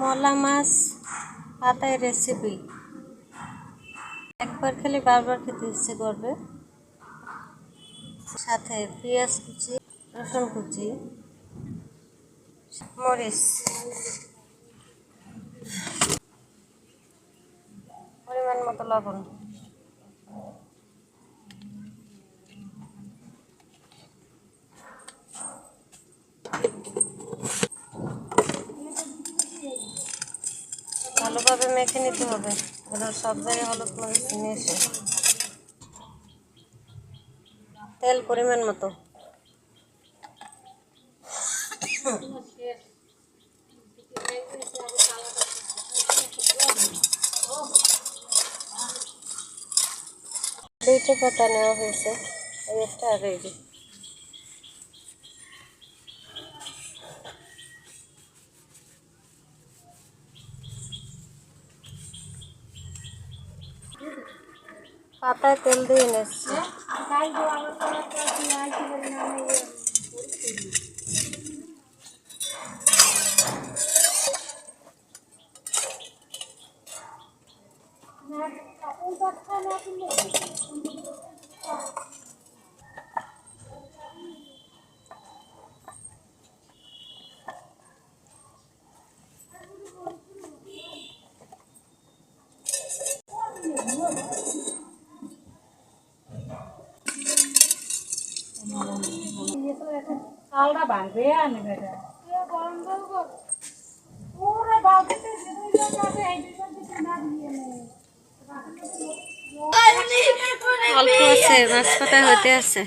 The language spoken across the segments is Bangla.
মলা মাছ, পাতায় রেসিপি একবার খেলে বারবার খেতে ইচ্ছে করবে। সাথে পেঁয়াজ কুচি, রসুন কুচি, মরিচ। পরিমাণ মতো লবণ। মেখে নিতে হবে। যেন সব জায়গায় হলুদ মরিচ মিশে তেল পরিমাণ মতো। দুইটা পাতা নেওয়া হয়েছে। একটা আর এই পাতায় তেল দিয়ে নিচ্ছি চালটা বাঁধবে আনে বেটা ওরে বালতিতে দুইজন আছে এই দুইজন দিকে না দিয়ে নে অল্প আছে মাছ পাতা হতে আছে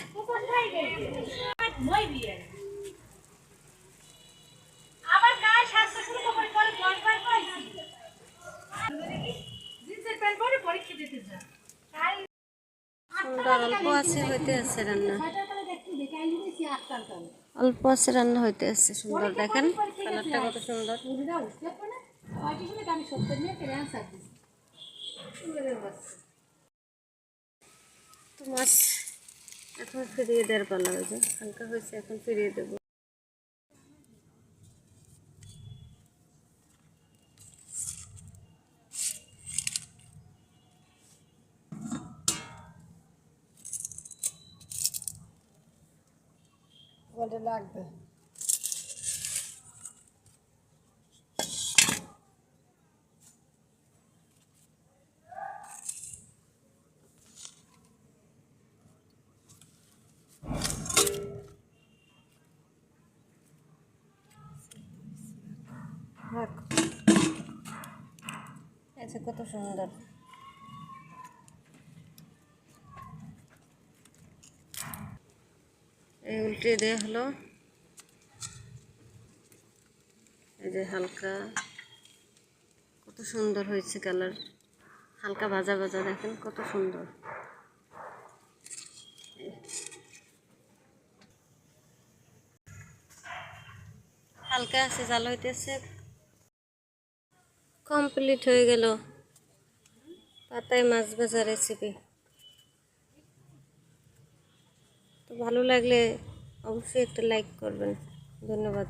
অল্প আছে হইতে আছে রান্না। অল্প আছে, রান্না হইতে আছে, সুন্দর, দেখেন। কালারটা কত সুন্দর। তো মাছ এখন ফিরিয়ে দেওয়ার পালা হয়েছে। হালকা হয়েছে, এখন ফিরিয়ে দেবো। ওটা লাগবে। এই কত সুন্দর। এই উল্টে দেওয়া হলো। এই যে হালকা, কত সুন্দর হয়েছে কালার। হালকা ভাজা ভাজা, দেখেন কত সুন্দর। হালকা আছে, জাল হইতেছে। কমপ্লিট হয়ে গেল। পাতায় মাছ ভাজা রেসিপি ভালো লাগলে অবশ্যই একটা লাইক করবেন। ধন্যবাদ।